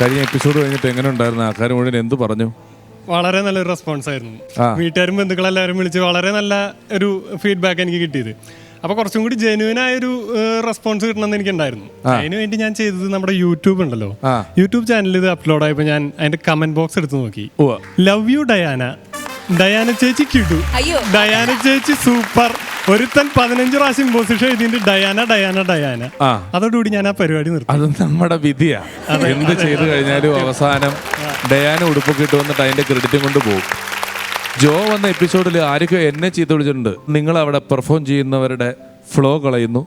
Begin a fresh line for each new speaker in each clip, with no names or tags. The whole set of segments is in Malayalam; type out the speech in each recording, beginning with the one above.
കഴിഞ്ഞ എപ്പിസോഡ് കഴിഞ്ഞിട്ട് എങ്ങനെ ഉണ്ടായിരുന്നു? ആൾക്കാർ മുഴുവൻ എന്ത് പറഞ്ഞു?
വളരെ നല്ലൊരു റെസ്പോൺസ് ആയിരുന്നു. വീട്ടുകാരും ബന്ധുക്കളെല്ലാവരും വിളിച്ച് വളരെ നല്ല ഒരു ഫീഡ്ബാക്ക് എനിക്ക് കിട്ടിയത്. അപ്പൊ കുറച്ചും കൂടി ജെന്യൂൻ ആയൊരു റെസ്പോൺസ് കിട്ടണമെന്ന് എനിക്കുണ്ടായിരുന്നു. അതിന് വേണ്ടി ഞാൻ ചെയ്തത് നമ്മുടെ യൂട്യൂബ് ഉണ്ടല്ലോ. യൂട്യൂബ് ചാനലിൽ ഇത് അപ്ലോഡ് ആയപ്പോൾ ഞാൻ അതിന്റെ കമന്റ് ബോക്സ് എടുത്ത് നോക്കി. ലവ് യു ഡയാന ഡയാന ചേച്ചി കിടു.
അയ്യോ.
ഡയാന ചേച്ചി സൂപ്പർ ഒരുത്തൻ പതിനഞ്ച് പ്രാവശ്യം പൊസിഷൻ എഴുതിയിട്ട് ഡയാന ഡയാന ഡയാന.
ആ.
അതോടുകൂടി ഞാൻ ആ പരിപാടി നിർത്തി.
അത് നമ്മുടെ വിധിയാ. എന്ത് ചെയ്തു കഴിഞ്ഞാലും അവസാനം ഡയാന ഉടുപ്പ് കിട്ടുമെന്നിട്ട് അതിന്റെ ക്രെഡിറ്റും കൊണ്ട് പോകും. ജോ വന്ന എപ്പിസോഡിൽ ആരൊക്കെ എന്നെ ചീത്ത വിളിച്ചിട്ടുണ്ട്. നിങ്ങൾ അവിടെ പെർഫോം ചെയ്യുന്നവരുടെ ഫ്ലോ കളയുന്നു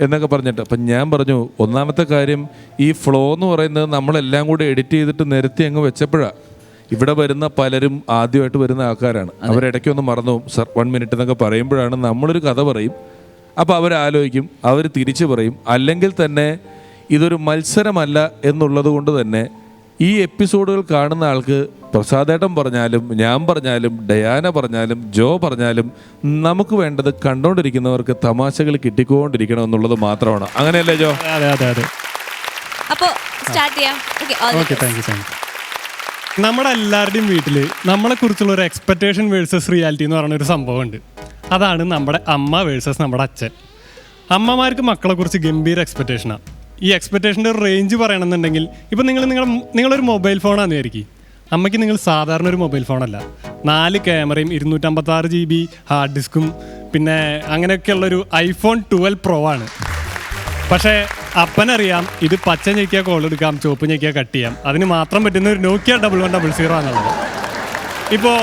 എന്നൊക്കെ പറഞ്ഞിട്ട്. അപ്പം ഞാൻ പറഞ്ഞു ഒന്നാമത്തെ കാര്യം ഈ ഫ്ലോ എന്ന് പറയുന്നത് നമ്മളെല്ലാം കൂടി എഡിറ്റ് ചെയ്തിട്ട് നിരത്തി അങ്ങ് വെച്ചപ്പോഴാ. ഇവിടെ വരുന്ന പലരും ആദ്യമായിട്ട് വരുന്ന ആൾക്കാരാണ്. അവരിടയ്ക്ക് ഒന്ന് മറന്നു സർ വൺ മിനിറ്റ് എന്നൊക്കെ പറയുമ്പോഴാണ് നമ്മളൊരു കഥ പറയും. അപ്പോൾ അവരാലോചിക്കും അവർ തിരിച്ചു പറയും. അല്ലെങ്കിൽ തന്നെ ഇതൊരു മത്സരമല്ല എന്നുള്ളത് കൊണ്ട് തന്നെ ഈ എപ്പിസോഡുകൾ കാണുന്ന ആൾക്ക് പ്രസാദേട്ടൻ പറഞ്ഞാലും ഞാൻ പറഞ്ഞാലും ഡയാന പറഞ്ഞാലും ജോ പറഞ്ഞാലും നമുക്ക് വേണ്ടത് കണ്ടോണ്ടിരിക്കുന്നവർക്ക് തമാശകൾ കിട്ടിക്കൊണ്ടിരിക്കണം എന്നുള്ളത് മാത്രമാണ്. അങ്ങനെയല്ലേ ജോ?
അതെ അതെ അതെ.
അപ്പോൾ സ്റ്റാർട്ട് ചെയ്യാം. Okay
okay thank you thank you നമ്മുടെ എല്ലാവരുടെയും വീട്ടിൽ നമ്മളെ കുറിച്ചുള്ള ഒരു എക്സ്പെക്റ്റേഷൻ വേഴ്സസ് റിയാലിറ്റി എന്ന് പറയുന്ന ഒരു സംഭവമുണ്ട്. അതാണ് നമ്മുടെ അമ്മ വേഴ്സസ് നമ്മുടെ അച്ഛൻ. അമ്മമാർക്ക് മക്കളെ കുറിച്ച് ഗംഭീര എക്സ്പെക്ടേഷനാണ് ഈ എക്സ്പെക്ടേഷന്റെ ഒരു റേഞ്ച് പറയണമെന്നുണ്ടെങ്കിൽ ഇപ്പം നിങ്ങൾ നിങ്ങളുടെ നിങ്ങളൊരു മൊബൈൽ ഫോണാന്ന് വിചാരിക്കും. അമ്മയ്ക്ക് നിങ്ങൾ സാധാരണ ഒരു മൊബൈൽ ഫോണല്ല നാല് ക്യാമറയും ഇരുന്നൂറ്റമ്പത്താറ് ജി ബി ഹാർഡ് ഡിസ്കും പിന്നെ അങ്ങനെയൊക്കെയുള്ളൊരു ഐഫോൺ ട്വൽവ് പ്രോ ആണ്. പക്ഷേ അപ്പനറിയാം ഇത് പച്ച ഞെക്കിയാൽ കോൾ എടുക്കാം ചുവപ്പ് ഞെക്കിയാൽ കട്ട് ചെയ്യാം. അതിന് മാത്രം പറ്റുന്ന ഒരു Nokia double one double zero ആണുള്ളത്. ഇപ്പോൾ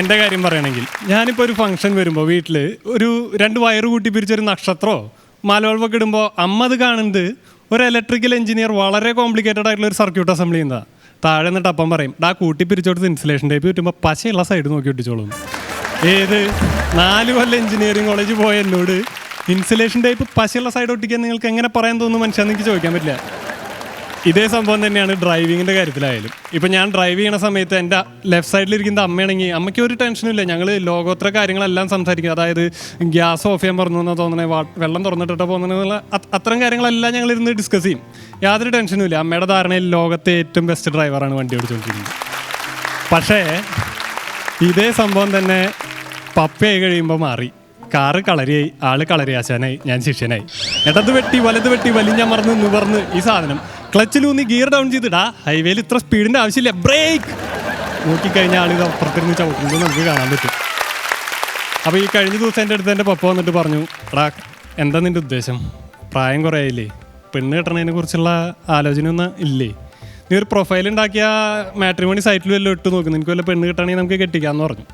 എന്റെ കാര്യം പറയുകയാണെങ്കിൽ ഞാനിപ്പോൾ ഒരു ഫംഗ്ഷൻ വരുമ്പോൾ വീട്ടിൽ ഒരു രണ്ട് വയറ് കൂട്ടി പിരിച്ചൊരു നക്ഷത്രമോ മാലവൾവൊക്കെ ഇടുമ്പോൾ അമ്മ അത് കാണുന്നത് ഒരു ഇലക്ട്രിക്കൽ എഞ്ചിനീയർ വളരെ കോംപ്ലിക്കേറ്റഡ് ആയിട്ടുള്ള ഒരു സർക്യൂട്ട് അസംബ്ലി ചെയ്യുന്നതാണ് താഴെ നിന്നിട്ട് അപ്പം പറയും ഡാ കൂട്ടി പിരിച്ചോടത്ത് ഇൻസുലേഷൻ ടൈപ്പ് കിട്ടുമ്പോൾ പശയുള്ള സൈഡ് നോക്കി കിട്ടിച്ചോളും ഏത്? നാല് കൊല്ലം എഞ്ചിനീയറിംഗ് കോളേജ് പോയ എന്നോട് ഇൻസുലേഷൻ ടൈപ്പ് പശയുള്ള സൈഡ് ഒട്ടിക്കാൻ നിങ്ങൾക്ക് എങ്ങനെ പറയാൻ തോന്നുന്നു മനുഷ്യൻ എനിക്ക് ചോദിക്കാൻ പറ്റില്ല. ഇതേ സംഭവം തന്നെയാണ് ഡ്രൈവിങ്ങിന്റെ കാര്യത്തിലായാലും. ഇപ്പം ഞാൻ ഡ്രൈവ് ചെയ്യണ സമയത്ത് എന്റെ ലെഫ്റ്റ് സൈഡിലിരിക്കുന്ന അമ്മയാണെങ്കിൽ അമ്മയ്ക്ക് ഒരു ടെൻഷനും ഇല്ല. ഞങ്ങൾ ലോകോത്തര കാര്യങ്ങളെല്ലാം സംസാരിക്കും. അതായത് ഗ്യാസ് ഓഫ് ചെയ്യാൻ പറഞ്ഞു എന്നാ തോന്നണേ വെള്ളം തുറന്നിട്ടിട്ട് പോകുന്നുള്ള അത്തരം കാര്യങ്ങളെല്ലാം ഞങ്ങൾ ഇരുന്ന് ഡിസ്കസ് ചെയ്യും. യാതൊരു ടെൻഷനും ഇല്ല. അമ്മയുടെ ധാരണയിൽ ലോകത്തെ ഏറ്റവും ബെസ്റ്റ് ഡ്രൈവറാണ് വണ്ടി ഓടിച്ചുകൊണ്ടിരിക്കുന്നത് പക്ഷേ ഇതേ സംഭവം തന്നെ പപ്പയായി കഴിയുമ്പോൾ മാറി. കാറ് കളരിയായി ആൾ കളരിയാശാനായി ഞാൻ ശിഷ്യനായി. ഇടത് വെട്ടി വലത് വെട്ടി വലിഞ്ഞമർന്ന് നിവർന്ന് ഈ സാധനം. ക്ലച്ചിലൂന്നി ഗിയർ ഡൗൺ ചെയ്തിടാ. ഹൈവേയിൽ ഇത്ര സ്പീഡിന്റെ ആവശ്യമില്ല. ബ്രേക്ക്! നോക്കിക്കഴിഞ്ഞാൽ ആൾ ഇത് അപ്പുറത്തിരുന്ന് ചവിട്ടുന്നത് നമുക്ക് കാണാൻ പറ്റും. അപ്പോൾ ഈ കഴിഞ്ഞ ദിവസം എന്റെ അടുത്ത് എന്റെ പപ്പ വന്നിട്ട് പറഞ്ഞു എടാ എന്താ നിന്റെ ഉദ്ദേശം? പ്രായം കുറേ ആയില്ലേ പെണ്ണ് കെട്ടണതിനെ കുറിച്ചുള്ള ആലോചന ഒന്നും ഇല്ലേ? നീ ഒരു പ്രൊഫൈൽ ഉണ്ടാക്കിയ മാട്രിമോണി സൈറ്റിൽ വല്ലതും ഇട്ട് നോക്കും. നിനക്ക് വല്ല പെണ്ണ് കിട്ടണമെങ്കിൽ നമുക്ക് കെട്ടിക്കാമെന്ന് പറഞ്ഞു.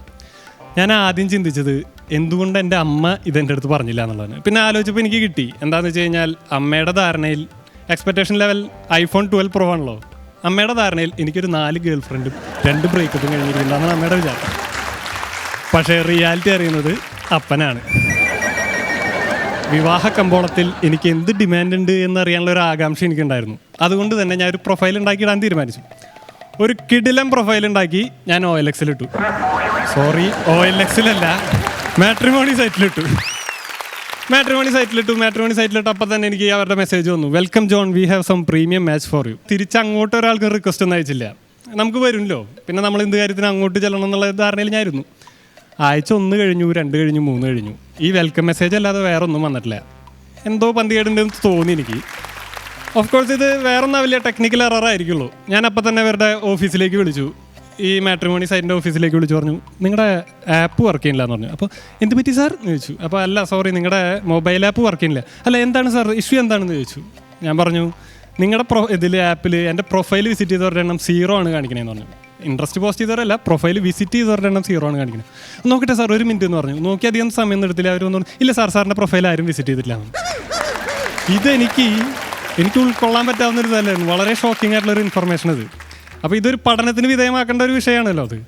ഞാൻ ആദ്യം ചിന്തിച്ചത് എന്തുകൊണ്ട് എന്റെ അമ്മ ഇതെന്റെ അടുത്ത് പറഞ്ഞില്ല എന്നുള്ളതാണ് പിന്നെ ആലോചിച്ചപ്പോൾ എനിക്ക് കിട്ടി. എന്താണെന്ന് വെച്ച് കഴിഞ്ഞാൽ അമ്മയുടെ ധാരണയിൽ expectation level iPhone twelve pro ആണല്ലോ. അമ്മയുടെ ധാരണയിൽ എനിക്കൊരു നാല് ഗേൾ ഫ്രണ്ടും രണ്ട് ബ്രേക്കപ്പും കഴിഞ്ഞിരിക്കുന്നതാണ് അമ്മയുടെ വിചാരം. പക്ഷേ റിയാലിറ്റി അറിയുന്നത് അപ്പനാണ്. വിവാഹ കമ്പോളത്തിൽ എനിക്ക് എന്ത് ഡിമാൻഡ് ഉണ്ട് എന്നറിയാനുള്ള ഒരു ആകാംക്ഷ എനിക്കുണ്ടായിരുന്നു. അതുകൊണ്ട് തന്നെ ഞാൻ ഒരു പ്രൊഫൈൽ ഉണ്ടാക്കിയിടാൻ തീരുമാനിച്ചു. ഒരു കിടിലം പ്രൊഫൈൽ ഉണ്ടാക്കി ഞാൻ ഒ എൽ എക്സിലിട്ടു സോറി ഒ എൽ എക്സിലല്ല മാട്രിമോണി സൈറ്റിലിട്ടു. മാട്രിമോണി സൈറ്റിലിട്ടു മാട്രിമോണി സൈറ്റിലിട്ട് അപ്പം തന്നെ എനിക്ക് അവരുടെ മെസ്സേജ് വന്നു. Welcome John we have some premium match for you തിരിച്ച് അങ്ങോട്ട് ഒരാൾക്ക് റിക്വസ്റ്റ് ഒന്നും അയച്ചില്ല. നമുക്ക് വരുമല്ലോ. പിന്നെ നമ്മൾ എന്ത് കാര്യത്തിന് അങ്ങോട്ട് ചെല്ലണം എന്നുള്ള ധാരണയിൽ ഞായിരുന്നു ആഴ്ച ഒന്ന് കഴിഞ്ഞു രണ്ട് കഴിഞ്ഞു മൂന്ന് കഴിഞ്ഞു. ഈ വെൽക്കം മെസ്സേജ് അല്ലാതെ വേറെ ഒന്നും വന്നിട്ടില്ല. എന്തോ പന്തികേടുണ്ടെന്ന് തോന്നി എനിക്ക്. ഓഫ് കോഴ്സ് ഇത് വേറൊന്നും വലിയ ടെക്നിക്കൽ എറർ ആയിരിക്കുള്ളൂ. ഞാൻ അപ്പം തന്നെ അവരുടെ ഓഫീസിലേക്ക് വിളിച്ചു. ഈ മാട്രിമോണി സൈറ്റിന്റെ ഓഫീസിലേക്ക് വിളിച്ചു പറഞ്ഞു നിങ്ങളുടെ ആപ്പ് വർക്ക് ചെയ്യില്ല എന്ന് പറഞ്ഞു. അപ്പോൾ എന്ത് പറ്റി സാർ എന്ന് ചോദിച്ചു. അപ്പോൾ അല്ല സോറി നിങ്ങളുടെ മൊബൈൽ ആപ്പ് വർക്ക് ചെയ്യില്ല അല്ല എന്താണ് സാർ ഇഷ്യൂ എന്താണെന്ന് ചോദിച്ചു. ഞാൻ പറഞ്ഞു നിങ്ങളുടെ പ്രൊ ഇതിൽ ആപ്പിൽ എന്റെ പ്രൊഫൈൽ വിസിറ്റ് ചെയ്തവരുടെ എണ്ണം സീറോ ആണ് കാണിക്കണേന്ന് പറഞ്ഞു. ഇൻട്രസ്റ്റ് പോസ്റ്റ് ചെയ്തവരല്ല പ്രൊഫൈൽ വിസിറ്റ് ചെയ്തവരുടെ എണ്ണം സീറോ ആണ് കാണിക്കുന്നത് നോക്കട്ടെ സാർ ഒരു മിനിറ്റ് എന്ന് പറഞ്ഞു. നോക്കി അധികം സമയം എടുത്തില്ല. അവർ പറഞ്ഞു ഇല്ല സാർ സാറിന്റെ പ്രൊഫൈൽ ആരും വിസിറ്റ് ചെയ്തിട്ടില്ല. ഇതെനിക്ക് എനിക്ക് ഉൾക്കൊള്ളാൻ പറ്റാവുന്ന ഒരു ഇതല്ലായിരുന്നു വളരെ ഷോക്കിംഗ് ആയിട്ടുള്ള ഒരു ഇൻഫർമേഷൻ ഇത് അപ്പോൾ ഇതൊരു പഠനത്തിന് വിധേയമാക്കേണ്ട ഒരു വിഷയമാണല്ലോ അത്.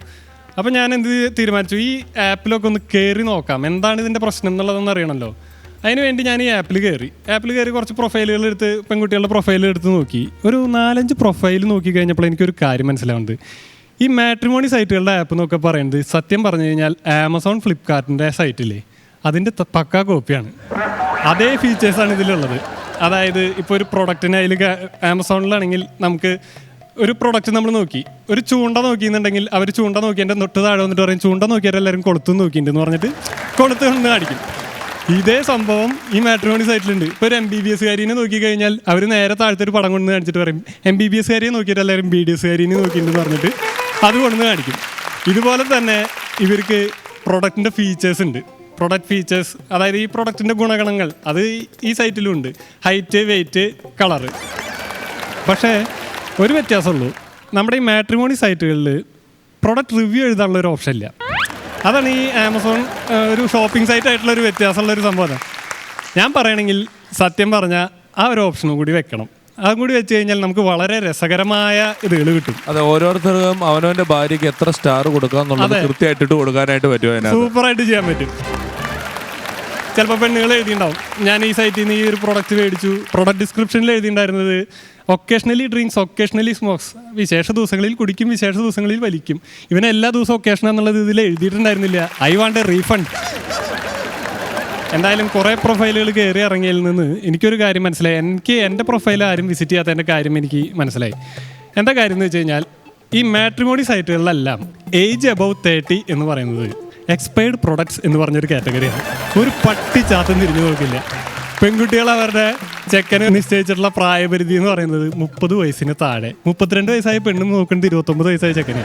അപ്പോൾ ഞാൻ എന്ത് തീരുമാനിച്ചു? ഈ ആപ്പിലൊക്കെ ഒന്ന് കയറി നോക്കാം. എന്താണ് ഇതിന്റെ പ്രശ്നം എന്നുള്ളതെന്ന് അറിയണമല്ലോ അതിനുവേണ്ടി ഞാൻ ഈ ആപ്പിൽ കയറി ആപ്പിൽ കയറി കുറച്ച് പ്രൊഫൈലുകൾ എടുത്ത് പെൺകുട്ടികളുടെ പ്രൊഫൈൽ എടുത്ത് നോക്കി. ഒരു നാലഞ്ച് പ്രൊഫൈൽ നോക്കി കഴിഞ്ഞപ്പോൾ എനിക്കൊരു കാര്യം മനസ്സിലാവുന്നത്. ഈ മാട്രിമോണി സൈറ്റുകളുടെ ആപ്പ് എന്നൊക്കെ പറയുന്നത് സത്യം പറഞ്ഞു കഴിഞ്ഞാൽ ആമസോൺ ഫ്ലിപ്കാർട്ടിന്റെ സൈറ്റില്ലേ അതിന്റെ പക്കാ കോപ്പിയാണ് അതേ ഫീച്ചേഴ്സാണ് ഇതിലുള്ളത്. അതായത് ഇപ്പോൾ ഒരു പ്രൊഡക്റ്റിന് അതിൽ ആമസോണിലാണെങ്കിൽ നമുക്ക് ഒരു പ്രൊഡക്റ്റ് നമ്മൾ നോക്കി. ഒരു ചൂണ്ട നോക്കിയെന്നുണ്ടെങ്കിൽ അവർ ചൂണ്ട നോക്കി എന്റെ തൊട്ട് താഴെ വന്നിട്ട് പറയും ചൂണ്ട നോക്കിയവരെല്ലാവരും കൊളുത്തും നോക്കിയിട്ടുണ്ടെന്ന് പറഞ്ഞിട്ട് കൊളുത്ത് കൊണ്ട് കാണിക്കും. ഇതേ സംഭവം ഈ മാട്രിമോണി സൈറ്റിലുണ്ട് ഇപ്പോൾ ഒരു എം ബി ബി എസ് കാരിനെ നോക്കിക്കഴിഞ്ഞാൽ അവർ നേരെ താഴത്തെ ഒരു പടം കൊണ്ട് കാണിച്ചിട്ട് പറയും എം ബി ബി എസ് കാരിയെ നോക്കിയിട്ട് എല്ലാവരും ബി ഡി എസ് കാരിനെ നോക്കിയിട്ടുണ്ടെന്ന് പറഞ്ഞിട്ട് അത് കൊണ്ടുവന്ന് കാണിക്കും. ഇതുപോലെ തന്നെ ഇവർക്ക് പ്രൊഡക്റ്റിന്റെ ഫീച്ചേഴ്സ് ഉണ്ട്. പ്രൊഡക്റ്റ് ഫീച്ചേഴ്സ് അതായത് ഈ പ്രൊഡക്റ്റിന്റെ ഗുണഗണങ്ങൾ അത് ഈ സൈറ്റിലും ഉണ്ട്. ഹൈറ്റ് വെയ്റ്റ് കളറ് പക്ഷേ ഒരു വ്യത്യാസമുള്ളൂ. നമ്മുടെ ഈ മാട്രിമോണി സൈറ്റുകളിൽ പ്രൊഡക്റ്റ് റിവ്യൂ എഴുതാനുള്ള ഒരു ഓപ്ഷൻ ഇല്ല. അതാണ് ഈ ആമസോൺ ഒരു ഷോപ്പിംഗ് സൈറ്റ് ആയിട്ടുള്ള ഒരു വ്യത്യാസമുള്ള ഒരു സംഭവം ഞാൻ പറയണമെങ്കിൽ സത്യം പറഞ്ഞാൽ ആ ഒരു ഓപ്ഷനും കൂടി വെക്കണം. അതും കൂടി വെച്ച് കഴിഞ്ഞാൽ നമുക്ക് വളരെ രസകരമായ ഇതുകൾ കിട്ടും.
അതെ ഓരോരുത്തർക്കും അവനവന്റെ ഭാര്യയ്ക്ക് എത്ര സ്റ്റാർ കൊടുക്കാം
എന്നുള്ളത്
കൃത്യമായിട്ടിട്ട് കൊടുക്കാനായിട്ട് പറ്റും സൂപ്പർ
സൂപ്പറായിട്ട് ചെയ്യാൻ പറ്റും. ചിലപ്പോൾ പെണ്ണുങ്ങൾ എഴുതിയിട്ടുണ്ടാവും ഞാൻ ഈ സൈറ്റിൽ നിന്ന് ഈ ഒരു പ്രൊഡക്റ്റ് മേടിച്ചു. പ്രൊഡക്റ്റ് ഡിസ്ക്രിപ്ഷനിൽ എഴുതിയിട്ടുണ്ടായിരുന്നത് ഒക്കേഷണലി ഡ്രിങ്ക്സ് ഒക്കേഷണലി സ്മോക്സ് വിശേഷ ദിവസങ്ങളിൽ കുടിക്കും വിശേഷ ദിവസങ്ങളിൽ വലിക്കും. ഇവൻ എല്ലാ ദിവസവും ഒക്കേഷൻ എന്നുള്ളത് ഇതിൽ എഴുതിയിട്ടുണ്ടായിരുന്നില്ല. ഐ വാണ്ട് എ റീഫണ്ട് എന്തായാലും കുറേ പ്രൊഫൈലുകൾ കയറി ഇറങ്ങിയതിൽ നിന്ന് എനിക്കൊരു കാര്യം മനസ്സിലായി. എനിക്ക് എന്റെ പ്രൊഫൈൽ ആരും വിസിറ്റ് ചെയ്യാത്തതിന്റെ കാര്യം എനിക്ക് മനസ്സിലായി. എന്താ കാര്യം എന്ന് വെച്ച് കഴിഞ്ഞാൽ ഈ മാട്രിമോണി സൈറ്റുകളിലെല്ലാം ഏജ് അബവ് തേർട്ടി എന്ന് പറയുന്നത് എക്സ്പയർഡ് പ്രൊഡക്ട്സ് എന്ന് പറഞ്ഞൊരു കാറ്റഗറിയാണ് ഒരു പട്ടി ചാത്തം തിരിഞ്ഞു നോക്കില്ല. പെൺകുട്ടികൾ അവരുടെ ചെക്കന് നിശ്ചയിച്ചിട്ടുള്ള പ്രായപരിധി എന്ന് പറയുന്നത് മുപ്പത് വയസ്സിന് താഴെ. മുപ്പത്തിരണ്ട് വയസ്സായ പെണ്ണും നോക്കുന്നത് ഇരുപത്തൊമ്പത് വയസ്സായ ചെക്കനെ.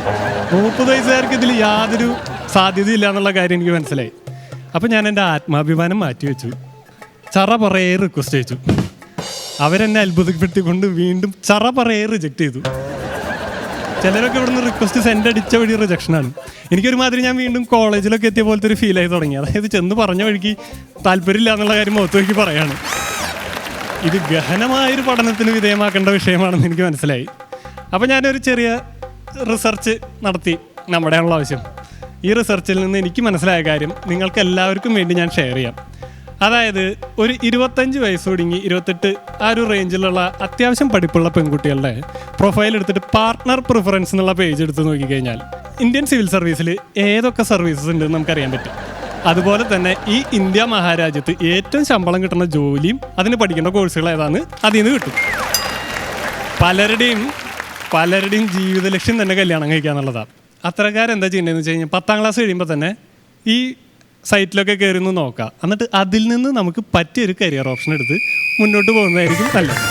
മുപ്പത് വയസ്സുകാർക്ക് ഇതിൽ യാതൊരു സാധ്യതയില്ല എന്നുള്ള കാര്യം എനിക്ക് മനസ്സിലായി. അപ്പം ഞാൻ എന്റെ ആത്മാഭിമാനം മാറ്റി വെച്ചു. ചറ പറയേ റിക്വസ്റ്റ് അയച്ചു. അവരെന്നെ അത്ഭുതപ്പെടുത്തിക്കൊണ്ട് വീണ്ടും ചറ പറയേ റിജക്റ്റ് ചെയ്തു. ചിലരൊക്കെ ഇവിടുന്ന് റിക്വസ്റ്റ് സെൻഡ് അടിച്ച വഴി റിജക്ഷനാണ് എനിക്കൊരുമാതിരി ഞാൻ വീണ്ടും കോളേജിലൊക്കെ എത്തിയ പോലത്തെ ഒരു ഫീൽ ആയി തുടങ്ങി. അതായത് ചെന്ന് പറഞ്ഞ വഴിക്ക് താല്പര്യമില്ല എന്നുള്ള കാര്യം മുഖത്ത് നോക്കി പറയാണ്. ഇത് ഗഹനമായൊരു പഠനത്തിന് വിധേയമാക്കേണ്ട വിഷയമാണെന്ന് എനിക്ക് മനസ്സിലായി. അപ്പോൾ ഞാനൊരു ചെറിയ റിസർച്ച് നടത്തി നമ്മുടെയാണുള്ള ആവശ്യം. ഈ റിസർച്ചിൽ നിന്ന് എനിക്ക് മനസ്സിലായ കാര്യം നിങ്ങൾക്ക് എല്ലാവർക്കും വേണ്ടി ഞാൻ ഷെയർ ചെയ്യാം. അതായത് ഒരു ഇരുപത്തഞ്ച് വയസ്സ് തുടങ്ങി ഇരുപത്തെട്ട് ആ ഒരു റേഞ്ചിലുള്ള അത്യാവശ്യം പഠിപ്പുള്ള പെൺകുട്ടികളുടെ പ്രൊഫൈൽ എടുത്തിട്ട് പാർട്ട്ണർ പ്രിഫറൻസ് എന്നുള്ള പേജ് എടുത്ത് നോക്കിക്കഴിഞ്ഞാൽ ഇന്ത്യൻ സിവിൽ സർവീസിൽ ഏതൊക്കെ സർവീസസ് ഉണ്ടെന്ന് നമുക്കറിയാൻ പറ്റും. അതുപോലെ തന്നെ ഈ ഇന്ത്യ മഹാരാജ്യത്ത് ഏറ്റവും ശമ്പളം കിട്ടുന്ന ജോലിയും അതിന് പഠിക്കേണ്ട കോഴ്സുകൾ ഏതാണ്? അതിൽ നിന്ന് കിട്ടും. പലരുടെയും പലരുടെയും ജീവിത ലക്ഷ്യം തന്നെ കല്യാണം കഴിക്കുക എന്നുള്ളതാണ് അത്രക്കാരെന്താ ചെയ്യേണ്ടതെന്ന് വെച്ച് കഴിഞ്ഞാൽ പത്താം ക്ലാസ് കഴിയുമ്പോൾ തന്നെ ഈ സൈറ്റിലൊക്കെ കയറി ഒന്ന് നോക്കാം. എന്നിട്ട് അതിൽ നിന്ന് നമുക്ക് പറ്റിയൊരു കരിയർ ഓപ്ഷൻ എടുത്ത് മുന്നോട്ട് പോകുന്നതായിരിക്കും നല്ലത്.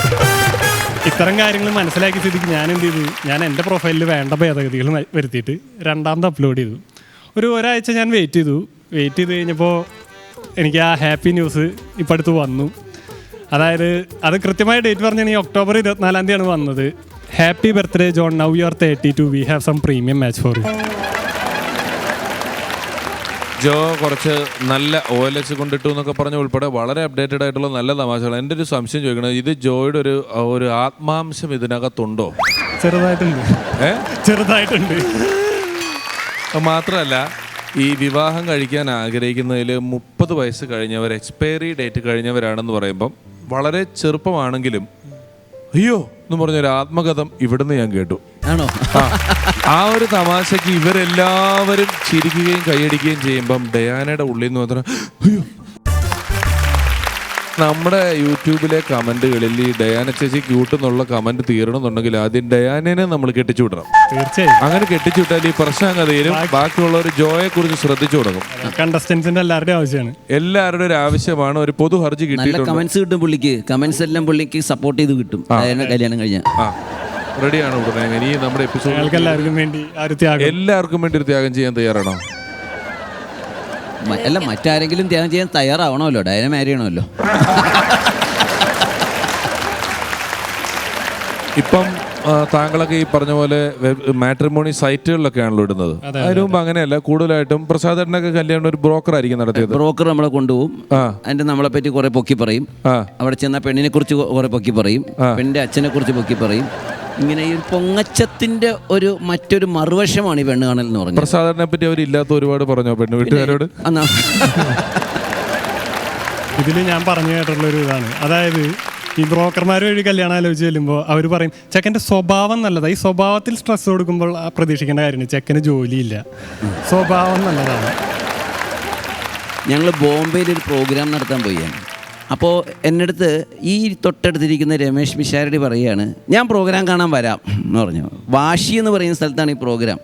ഇത്തരം കാര്യങ്ങൾ മനസ്സിലാക്കി സ്ഥിതിക്ക് ഞാൻ എന്ത് ചെയ്തു? ഞാൻ എന്റെ പ്രൊഫൈലിൽ വേണ്ട ഭേദഗതികൾ വരുത്തിയിട്ട് രണ്ടാമത് അപ്ലോഡ് ചെയ്തു. ഒരു ഒരാഴ്ച ഞാൻ വെയിറ്റ് ചെയ്തു. വെയിറ്റ് ചെയ്ത് കഴിഞ്ഞപ്പോൾ എനിക്ക് ആ ഹാപ്പി ന്യൂസ് ഇപ്പം അടുത്ത് വന്നു. അതായത് അത് കൃത്യമായ ഡേറ്റ് പറഞ്ഞാൽ ഒക്ടോബർ ഇരുപത്തിനാലാം തീയതിയാണ് വന്നത്. Happy birthday John now you are thirty two we have some premium match for you
Jo കുറച്ച് നല്ല ഓ എൽ എക്സ് കൊണ്ടിട്ടു എന്നൊക്കെ പറഞ്ഞ ഉൾപ്പെടെ വളരെ അപ്ഡേറ്റഡ് ആയിട്ടുള്ള നല്ല തമാശകൾ എന്റെ ഒരു സംശയം ചോദിക്കണത് ഇത് ജോയുടെ ഒരു ഒരു ആത്മാംശം ഇതിനകത്തുണ്ടോ?
ചെറുതായിട്ടുണ്ട്.
ഏ?
ചെറുതായിട്ടുണ്ട്.
മാത്രമല്ല ഈ വിവാഹം കഴിക്കാൻ ആഗ്രഹിക്കുന്നതിൽ മുപ്പത് വയസ്സ് കഴിഞ്ഞവർ എക്സ്പയറി ഡേറ്റ് കഴിഞ്ഞവരാണെന്ന് പറയുമ്പം വളരെ ചെറുപ്പമാണെങ്കിലും അയ്യോ എന്ന് പറഞ്ഞൊരു ആത്മകഥം ഇവിടുന്ന് ഞാൻ കേട്ടു.
ആണോ?
ആ, ഒരു തമാശക്ക് ഇവരെല്ലാവരും ചിരിക്കുകയും കൈയടിക്കുകയും ചെയ്യുമ്പം ഡയാനയുടെ ഉള്ളിൽ നിന്ന് മാത്രം അയ്യോ. നമ്മുടെ യൂട്യൂബിലെ കമന്റുകളിൽ ഈ ഡയാന ചേച്ചി ക്യൂട്ട് എന്നുള്ള കമന്റ് തീരണമെന്നുണ്ടെങ്കിൽ ആദ്യം ഡയാനെ നമ്മൾ കെട്ടിച്ചു വിടണം.
തീർച്ചയായും.
അങ്ങനെ കെട്ടിച്ചു വിട്ടാൽ ഈ പ്രശ്നം അങ്ങ് തീരും. ബാക്കിയുള്ളവർ ജോയെ കുറിച്ച് ശ്രദ്ധിച്ചു തുടങ്ങും.
കണ്ടസ്റ്റൻസിന്റെ എല്ലാവരുടെയും ആവശ്യമാണ്.
എല്ലാവരുടെ ഒരു ആവശ്യമാണ്. ഒരു പൊതു ഹർജി
നല്ല
കിട്ടിയിട്ടുണ്ട്.
കമന്റ്സ് കിട്ടും പുള്ളിക്ക്. കമന്റ്സ് എല്ലാം പുള്ളിക്ക് സപ്പോർട്ട് ചെയ്ത് കിട്ടും. കല്യാണം കഴിഞ്ഞാൽ.
റെഡിയാണ് ഉടനെ. ഇനി നമ്മുടെ എപ്പിസോഡ്
എല്ലാവർക്കും വേണ്ടി ആ ഒരു ത്യാഗം.
എല്ലാവർക്കും വേണ്ടി ഒരു ത്യാഗം ചെയ്യാൻ തയ്യാറാണോ?
അല്ല മറ്റാരെങ്കിലും ത്യാഗം ചെയ്യാൻ തയ്യാറാവണമല്ലോ. ഡയന മാരിയണമല്ലോ
ഇപ്പം താങ്കളൊക്കെ ഈ പറഞ്ഞ പോലെ മാട്രിമോണി സൈറ്റുകളിലൊക്കെ ആണല്ലോ ഇടുന്നത് അതിനു മുമ്പ് അങ്ങനെയല്ല കൂടുതലായിട്ടും പ്രസാദേട്ടനൊക്കെ കല്യാണം ഒരു ബ്രോക്കർ ആയിരിക്കും നടത്തിയത്.
ബ്രോക്കർ നമ്മളെ കൊണ്ടുപോകും. അതിന്റെ നമ്മളെ പറ്റി കുറെ പൊക്കി പറയും.
ആ.
അവിടെ ചെന്ന പെണ്ണിനെ കുറിച്ച് കുറെ പൊക്കി പറയും. പെണ്ണിന്റെ അച്ഛനെ കുറിച്ച് പൊക്കി പറയും. ഇങ്ങനെ ഈ പൊങ്ങച്ചത്തിന്റെ ഒരു മറ്റൊരു മറുവശമാണ് ഈ പെണ്ണ് കാണൽ എന്ന് പറഞ്ഞത്.
പ്രസാദനെ പറ്റി അവർ ഇല്ലാത്ത ഒരുപാട് പറഞ്ഞോ പെണ്ണ് വീട്ടുകാരോട്?
അന്നാ.
ഇതിൽ ഞാൻ പറഞ്ഞു കേട്ടിട്ടുള്ള ഒരു ഇതാണ്. അതായത് ഈ ബ്രോക്കർമാർ വഴി കല്യാണം ആലോചിച്ച് ചെല്ലുമ്പോൾ അവർ പറയും ചെക്കന്റെ സ്വഭാവം നല്ലതാണ് ഈ സ്വഭാവത്തിൽ സ്ട്രെസ് കൊടുക്കുമ്പോൾ ആ പ്രതീക്ഷിക്കേണ്ട കാര്യമാണ് ചെക്കന് ജോലിയില്ല. സ്വഭാവം നല്ലതാണ്.
ഞങ്ങൾ ബോംബെയിൽ ഒരു പ്രോഗ്രാം നടത്താൻ പോയി അപ്പോൾ എന്റെ അടുത്ത് ഈ തൊട്ടടുത്തിരിക്കുന്ന രമേശ് മിശാരടി പറയുകയാണ് ഞാൻ പ്രോഗ്രാം കാണാൻ വരാം എന്ന് പറഞ്ഞു. വാശി എന്ന് പറയുന്ന സ്ഥലത്താണ് ഈ പ്രോഗ്രാം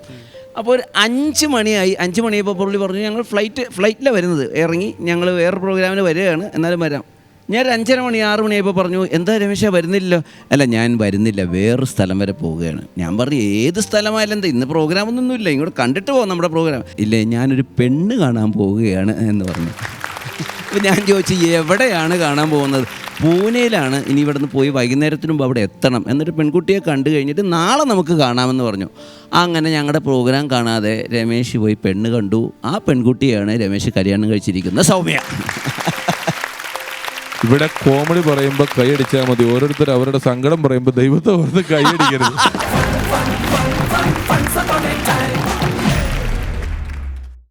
അപ്പോൾ ഒരു അഞ്ച് മണിയായി അഞ്ച് മണിയപ്പോൾ പുള്ളി പറഞ്ഞു ഞങ്ങൾ ഫ്ലൈറ്റ് ഫ്ലൈറ്റിലാണ് വരുന്നത്. ഇറങ്ങി ഞങ്ങൾ വേറെ പ്രോഗ്രാമിന് വരികയാണ് എന്നാലും വരാം. ഞാൻ ഒരു അഞ്ചര മണി ആറ് മണിയായപ്പോൾ പറഞ്ഞു എന്താ രമേശ വരുന്നില്ല അല്ല ഞാൻ വരുന്നില്ല വേറൊരു സ്ഥലം വരെ പോവുകയാണ്. ഞാൻ പറഞ്ഞു ഏത് സ്ഥലമായാലും എന്താ ഇന്ന് പ്രോഗ്രാമൊന്നുമില്ല ഇങ്ങോട്ട് കണ്ടിട്ട് പോകാം നമ്മുടെ പ്രോഗ്രാം ഇല്ലേ ഞാനൊരു പെണ്ണ് കാണാൻ പോവുകയാണ് എന്ന് പറഞ്ഞു. അപ്പോൾ ഞാൻ ചോദിച്ചു എവിടെയാണ് കാണാൻ പോകുന്നത്? പൂനെയിലാണ് ഇനി ഇവിടുന്ന് പോയി വൈകുന്നേരത്തിന് മുമ്പ് അവിടെ എത്തണം എന്നൊരു പെൺകുട്ടിയെ കണ്ടു കഴിഞ്ഞിട്ട് നാളെ നമുക്ക് കാണാമെന്ന് പറഞ്ഞു. അങ്ങനെ ഞങ്ങളുടെ പ്രോഗ്രാം കാണാതെ രമേശ് പോയി പെണ്ണ് കണ്ടു. ആ പെൺകുട്ടിയാണ് രമേശ് കല്യാണം കഴിച്ചിരിക്കുന്ന സൗമ്യ.
ഇവിടെ കോമഡി പറയുമ്പോൾ കൈയടിച്ചാൽ മതി. ഓരോരുത്തർ അവരുടെ സങ്കടം പറയുമ്പോൾ ദൈവത്തെ ഓർത്ത് കൈയടിക്കരുത്.